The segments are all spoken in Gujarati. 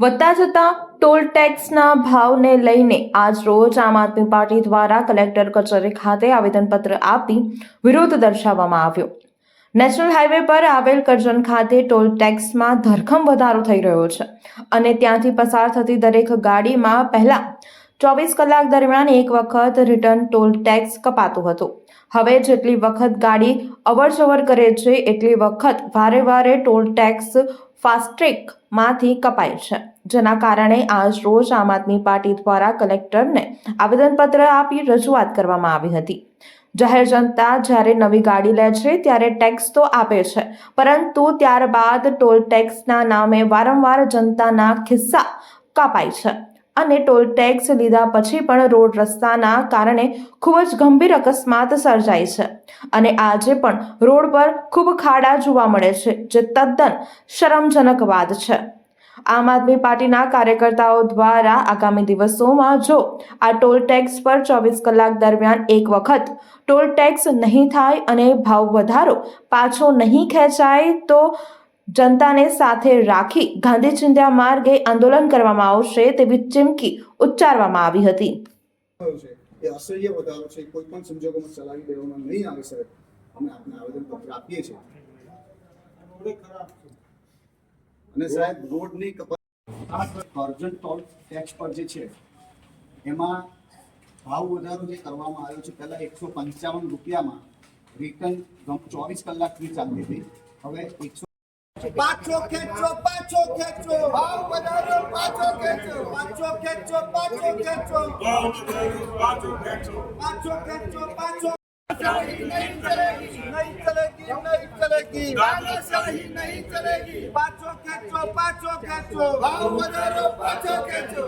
વધતા જતા ટોલ ટેક્સના ભાવને લઈને આજ રોજ આમ આદમી પાર્ટી દ્વારા કલેક્ટર કચેરી ખાતે આવેદનપત્ર આપી વિરોધ દર્શાવવામાં આવ્યો. નેશનલ હાઈવે પર આવેલ કરજણ ખાતે ટોલ ટેક્સમાં ધરખમ વધારો થઈ રહ્યો છે અને ત્યાંથી પસાર થતી દરેક ગાડીમાં પહેલા ચોવીસ કલાક દરમિયાન એક વખત રિટર્ન ટોલ ટેક્સ કપાતો હતો. હવે જેટલી વખત ગાડી અવરજવર કરે છે, એટલી વખત વારે વારે ટોલ ટેક્સ ફાસ્ટ્રેકમાંથી કપાય છે. જેના કારણે આજ રોજ આમ આદમી પાર્ટી દ્વારા કલેક્ટરને આવેદનપત્ર આપી રજૂઆત કરવામાં આવી હતી. જાહેર જનતા જ્યારે નવી ગાડી લે છે ત્યારે ટેક્સ તો આપે છે, પરંતુ ત્યારબાદ ટોલ ટેક્સના નામે વારંવાર જનતાના ખિસ્સા કપાય છે. અને ટોલ ટેક્સ લીધા પછી પણ રોડ રસ્તાના કારણે ખૂબ જ ગંભીર અકસ્માત સર્જાય છે. અને આજે પણ રોડ પર ખૂબ ખાડા જોવા મળે છે, જે તદ્દન શરમજનક વાત છે. આમ આદમી પાર્ટીના કાર્યકર્તાઓ દ્વારા આગામી દિવસોમાં જો આ ટોલ ટેક્સ પર ચોવીસ કલાક દરમિયાન એક વખત ટોલ ટેક્સ નહીં થાય અને ભાવ વધારો પાછો નહીં ખેંચાય, તો જનતાને સાથે રાખી ગાંધી ચિંધ્યા માર્ગે આંદોલન કરવામાં આવશે તેવી ચીમકી ઉચ્ચારવામાં આવી હતી. અસહ્ય વધારો છે. કોઈ પણ સંજોગોમાં ચલાવી દેવામાં નહીં આવે સાહેબ. અમે આપને આવેદનપત્ર આપીએ છીએ. અને સાહેબ, રોડની અર્જન્ટ ટોલ ટેક્સ પર જે છે, એમાં ભાવ વધારો જે કરવામાં આવ્યો છે, પહેલા એકસો પંચાવન રૂપિયામાં રિટર્ન ચોવીસ કલાકની ચાલતી હતી. હવે એકસો પાછો ખેંચો પાછો ખેંચો. ભાવ વધારો પાછો ખેંચો. પાછો ખેંચો પાછો ખેંચો. ભાવ વધારો પાછો ખેંચો. પાછો ખેંચો પાછો નહીં ચલેગી. પાછો ખેંચો પાછો ખેંચો. ભાવ વધારો પાછો ખેંચો.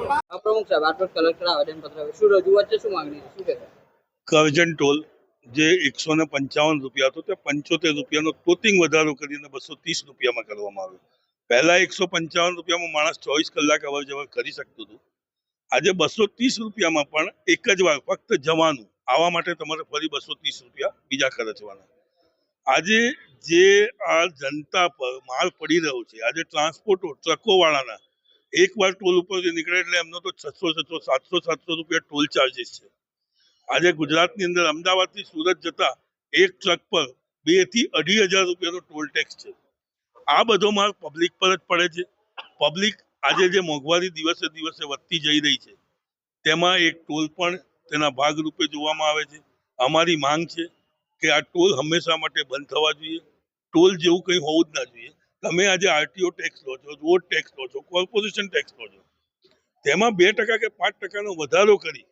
પ્રમુખ સાહેબ આટલું કલેક્ટર આવેદન પત્ર શું રજૂઆત છે શું માંગણી છે શું કહેતા કરજન ટોલ. જે એકસો ને પંચાવન રૂપિયા હતો તે પંચોતેર રૂપિયાનો ટોટિંગ વધારો કરીને બસો ત્રીસ રૂપિયામાં કરવામાં આવ્યો. પહેલા એકસો પંચાવન રૂપિયામાં માણસ ચોવીસ કલાક અવર જવર કરી શકતું હતું. આજે બસો ત્રીસ રૂપિયામાં પણ એક જ વાર ફક્ત જવાનું, આવવા માટે તમારે ફરી બસો ત્રીસ રૂપિયા બીજા ખર્ચવાના આજે જે આ જનતા પર માલ પડી રહ્યો છે, આજે ટ્રાન્સપોર્ટો ટ્રકો વાળાના, એક વાર ટોલ ઉપર નીકળે એટલે એમનો તો છસો છસો, સાતસો સાતસો રૂપિયા ટોલ ચાર્જિસ છે. આજે ગુજરાતની અંદર અમદાવાદથી સુરત જતા એક ટ્રક પર બેથી અઢી હજાર રૂપિયાનો ટોલ ટેક્સ છે. આ બધો માલ પબ્લિક પર જ પડે છે. પબ્લિક આજે જે મોંઘવારી દિવસે દિવસે વધતી જઈ રહી છે, તેમાં એક ટોલ પણ તેના ભાગરૂપે જોવામાં આવે છે. અમારી માંગ છે કે આ ટોલ હંમેશા માટે બંધ થવા જોઈએ. ટોલ જેવું કંઈ હોવું જ ના જોઈએ. તમે આજે આરટીઓ ટેક્સ લો છો રોડ ટેક્સ લો છો કોર્પોરેશન ટેક્સ લો છો, તેમાં બે ટકા કે પાંચ ટકાનો વધારો કરી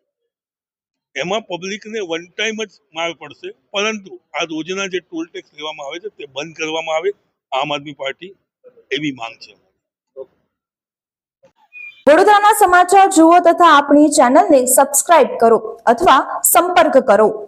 એમાં પબ્લિકને વન ટાઈમ જ માર પડશે. પરંતુ આ રોજના જે ટોલ ટેક્સ લેવામાં આવે છે, તે બંધ કરવામાં આવે. આમ આદમી પાર્ટી એવી માંગ છે. વડોદરાના સમાચાર જુઓ તથા આપણી ચેનલને સબસ્ક્રાઇબ કરો અથવા સંપર્ક કરો.